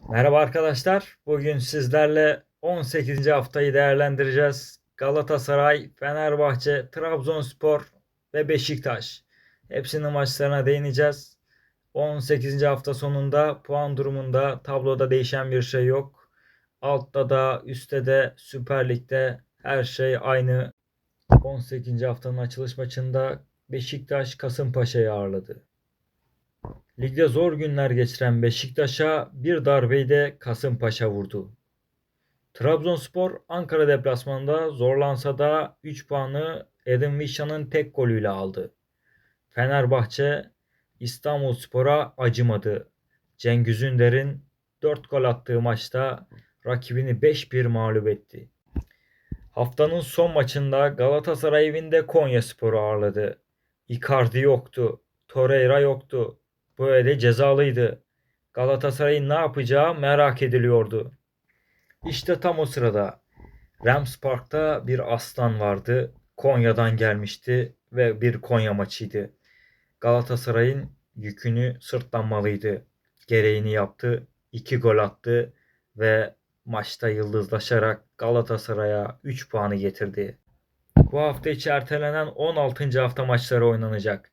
Merhaba arkadaşlar. Bugün sizlerle 18. haftayı değerlendireceğiz. Galatasaray, Fenerbahçe, Trabzonspor ve Beşiktaş. Hepsinin maçlarına değineceğiz. 18. hafta sonunda puan durumunda tabloda değişen bir şey yok. Altta da üstte de Süper Lig'de her şey aynı. 18. haftanın açılış maçında Beşiktaş Kasımpaşa'yı ağırladı. Ligde zor günler geçiren Beşiktaş'a bir darbeyi de Kasımpaşa vurdu. Trabzonspor Ankara deplasmanında zorlansa da 3 puanı Edin Vişan'ın tek golüyle aldı. Fenerbahçe İstanbulspor'a acımadı. Cengiz Ünder'in 4 gol attığı maçta rakibini 5-1 mağlup etti. Haftanın son maçında Galatasaray evinde Konyaspor'u ağırladı. Icardi yoktu. Torreira yoktu. Böyle cezalıydı. Galatasaray'ın ne yapacağı merak ediliyordu. İşte tam o sırada Rams Park'ta bir aslan vardı. Konya'dan gelmişti ve bir Konya maçıydı. Galatasaray'ın yükünü sırtlanmalıydı. Gereğini yaptı. 2 gol attı ve maçta yıldızlaşarak Galatasaray'a 3 puanı getirdi. Bu hafta içi ertelenen 16. hafta maçları oynanacak.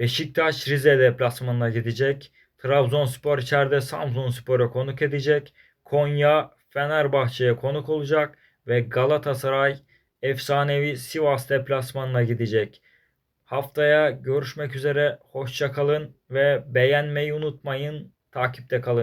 Beşiktaş Rize deplasmanına gidecek. Trabzonspor içeride Samsunspor'a konuk edecek. Konya Fenerbahçe'ye konuk olacak ve Galatasaray efsanevi Sivas deplasmanına gidecek. Haftaya görüşmek üzere. Hoşça kalın ve beğenmeyi unutmayın. Takipte kalın.